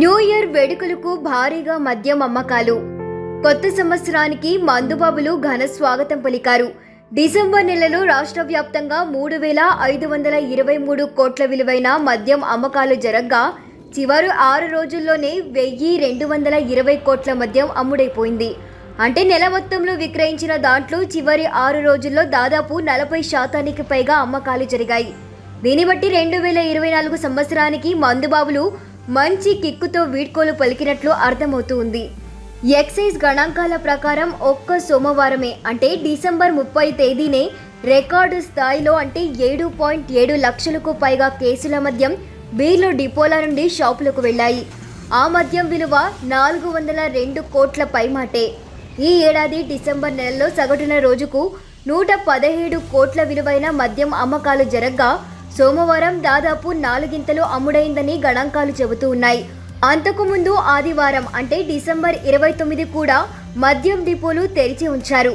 New year వేడుకలకు భారీగా మద్యం అమ్మకాలు. కొత్త సంవత్సరానికి మందుబాబులు ఘన స్వాగతం పలికారు. డిసెంబర్ నెలలో రాష్ట్ర వ్యాప్తంగా మూడు వేల ఐదు వందల ఇరవై మూడు కోట్ల విలువైన మద్యం అమ్మకాలు జరగ్గా చివరి ఆరు రోజుల్లోనే వెయ్యి రెండు వందల ఇరవై కోట్ల మద్యం అమ్ముడైపోయింది. అంటే నెల మొత్తంలో విక్రయించిన దాంట్లో చివరి ఆరు రోజుల్లో దాదాపు నలభై శాతానికి పైగా అమ్మకాలు జరిగాయి. దీన్ని బట్టి రెండు వేల ఇరవై నాలుగు సంవత్సరానికి మందుబాబులు మంచి కిక్కుతో వీడ్కోలు పలికినట్లు అర్థమవుతూ ఉంది ఎక్సైజ్ గణాంకాల ప్రకారం ఒక్క సోమవారమే అంటే డిసెంబర్ ముప్పై తేదీనే రికార్డు స్థాయిలో అంటే ఏడు పాయింట్ ఏడు లక్షలకు పైగా కేసుల మద్యం బీర్లు డిపోల నుండి షాపులకు వెళ్ళాయి. ఆ మద్యం విలువ నాలుగు వందల రెండు కోట్ల పైమాటే. ఈ ఏడాది డిసెంబర్ నెలలో సగటున రోజుకు నూట పదిహేడు కోట్ల విలువైన మద్యం అమ్మకాలు జరగ్గా సోమవారం దాదాపు నాలుగింతలు అమ్ముడైందని గణాంకాలు చెబుతూ ఉన్నాయి. అంతకుముందు ఆదివారం అంటే డిసెంబర్ ఇరవై తొమ్మిది కూడా మద్యం డిపోలు తెరిచి ఉంచారు.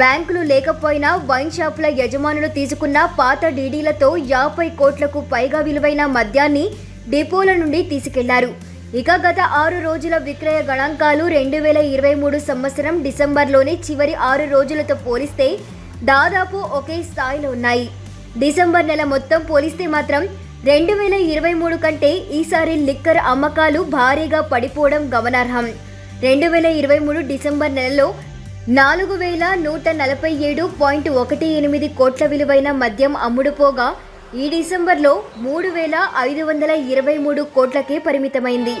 బ్యాంకులు లేకపోయినా వైన్ షాపుల యజమానులు తీసుకున్న పాత డీడీలతో యాభై కోట్లకు పైగా విలువైన మద్యాన్ని డిపోల నుండి తీసుకెళ్ళారు. ఇక గత ఆరు రోజుల విక్రయ గణాంకాలు రెండు వేల ఇరవై మూడు సంవత్సరం డిసెంబర్లోని చివరి ఆరు రోజులతో పోలిస్తే దాదాపు ఒకే స్థాయిలో ఉన్నాయి. డిసెంబర్ నెల మొత్తం పోలిస్తే మాత్రం రెండు వేల ఇరవై మూడు కంటే ఈసారి లిక్కర్ అమ్మకాలు భారీగా పడిపోవడం గమనార్హం. రెండు వేల ఇరవై మూడు డిసెంబర్ నెలలో నాలుగు వేల నూట నలభై ఏడు పాయింట్ ఒకటి ఎనిమిది కోట్ల విలువైన మద్యం అమ్ముడుపోగా ఈ డిసెంబర్లో మూడు వేల ఐదు వందల ఇరవై మూడు కోట్లకే పరిమితమైంది.